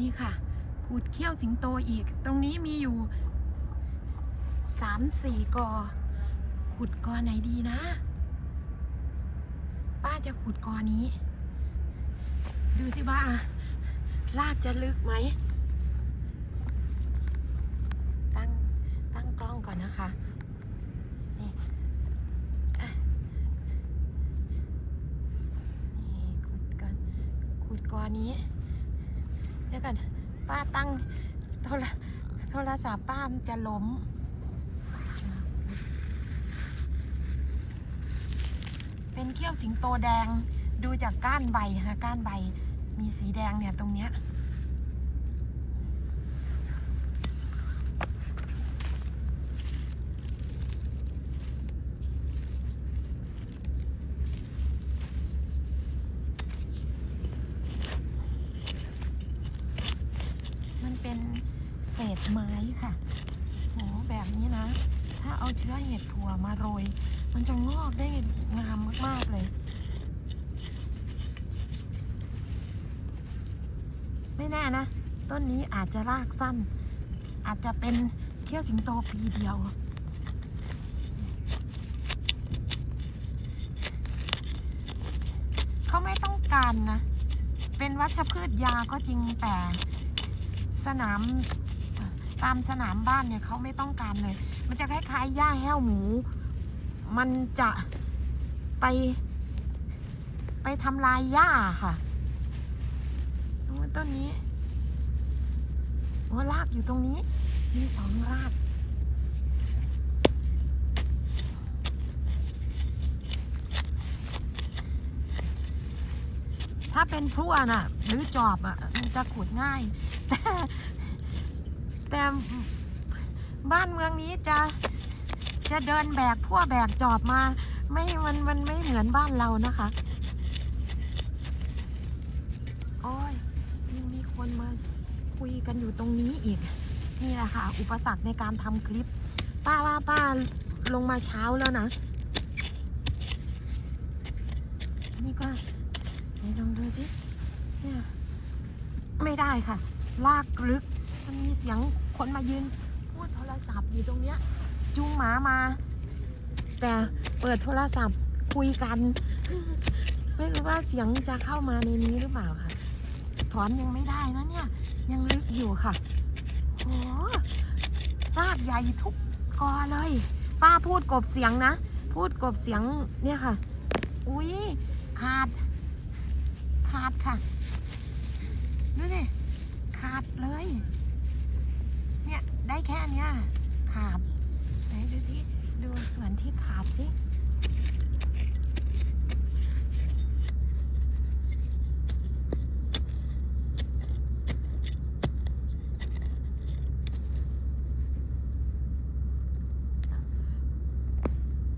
นี่ค่ะขุดเขี้ยวสิงโตอีก ตรงนี้มีอยู่สามสี่กอขุดกอไหนดีนะ ป้าจะขุดกอนี้ ดูสิว่าลากจะลึกไหม ตั้งตั้งกล้องก่อนนะคะนี่นี่ขุดก่อนขุดกอนี้ เดี๋ยวกันป้าตั้งโทรโทรศัพท์ป้ามันจะล้มเป็นเขี้ยวสิงโตแดงดูจากก้านใบค่ะก้านใบมีสีแดงเนี่ยตรงเนี้ย มัน เป็นเศษไม้ค่ะโหแบบนี้นะ ถ้าเอาเชื้อเห็ดถั่วมาโรย มันจะงอกได้งามมาก ๆ เลย ไม่แน่นะ ต้นนี้อาจจะรากสั้น อาจจะเป็นเขี้ยวสิงโตปีเดียวเขาไม่ต้องการนะ เป็นวัชพืชยาก็จริงแต่ สนามตามสนามบ้านเนี่ยเขาไม่ต้องการเลย มันจะคล้ายๆหญ้าแห้วหมู มันจะไป ไปทำลายหญ้าค่ะโอ้ต้นนี้โอ้รากอยู่ตรงนี้ มีสองราก ถ้าเป็นพลั่วน่ะ หรือจอบอะมันจะขุดง่าย แต่ แต่บ้านเมืองนี้จะจะเดินแบกพ่วแบกจอบมา ไม่มันมันไม่เหมือนบ้านเรานะคะ โอ้ยยังมีคนมาคุยกันอยู่ตรงนี้อีก นี่แหละค่ะ อุปสรรคในการทำคลิป ป้าว่าป้าลงมาเช้าแล้วนะ นี่ก็ นลองดูสิเนี่ยไม่ได้ค่ะ ลากลึก มันมีเสียงคนมายืน พูดโทรศัพท์อยู่ตรงเนี้ยจูงหมามา แต่เปิดโทรศัพท์คุยกัน ไม่รู้ว่าเสียงจะเข้ามาในนี้หรือเปล่าค่ะ ถอนยังไม่ได้นะเนี่ย ยังลึกอยู่ค่ะโอ้รากใหญ่ทุกกอเลย ป้าพูดกบเสียงนะ พูดกบเสียงเนี่ยค่ะ อุ้ยขาด ขาดค่ะ ดูสิ ขาดเลย เนี่ย ได้แค่เนี้ยขาด ไหนดูที่ดูส่วนที่ขาดสิ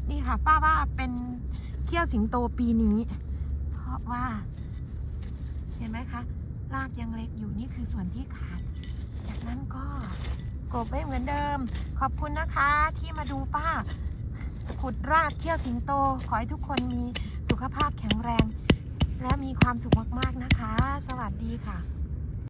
นี่ค่ะป้าว่าเป็นเขี้ยวสิงโตปีนี้ เพราะว่า ห็นไหมคะรากยังเล็กอยู่นี่คือส่วนที่ขาด จากนั้นก็กบไว้เหมือนเดิม ขอบคุณนะคะที่มาดูป้า ขุดรากเขี้ยวสิงโต ขอให้ทุกคนมีสุขภาพแข็งแรง และมีความสุขมากๆนะคะ สวัสดีค่ะ